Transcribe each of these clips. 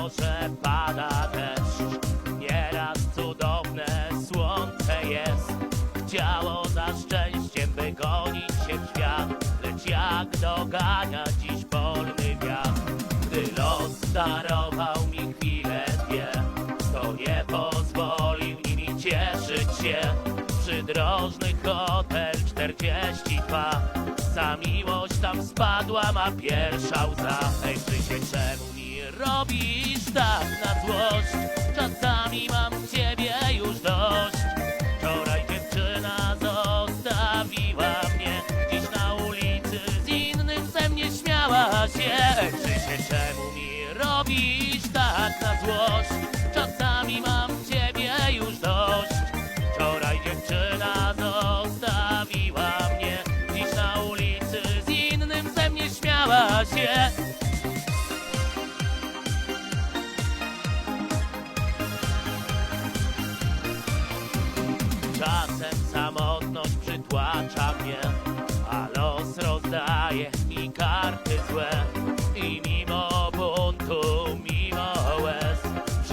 dworze pada deszcz. Nieraz cudowne słońce jest. Chciało za szczęściem wygonić się w świat, lecz jak dogania dziś polny wiatr. Gdy los darował mi chwilę dwie, to nie pozwolił nimi cieszyć się. Przydrożny hotel 42, za miłość tam spadła ma pierwsza łza. Ej, Krzysie, czemu mi robisz tak na złość? Czasami mam ciebie już dość. Wczoraj dziewczyna zostawiła mnie Dziś na ulicy z innym ze mnie śmiała się Ej, Krzysie, czemu mi robisz tak na złość? Czasami mam ciebie już dość Wczoraj dziewczyna zostawiła mnie Dziś na ulicy z innym ze mnie śmiała się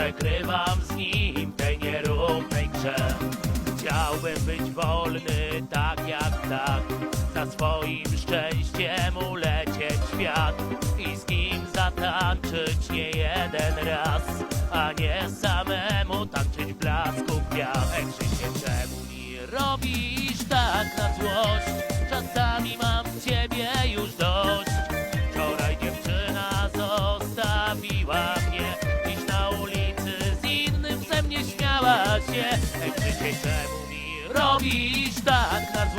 przegrywam z nim tej nierównej grze. Chciałbym być wolny tak jak tak, za swoim szczęściem ulecieć świat i z nim zatańczyć nie jeden raz, a nie samemu tańczyć w blasku gwiazd. Krzysie, czemu mi robisz tak na złość? Śmiała się. Ej, Krzysie, czemu mi robisz tak na złość?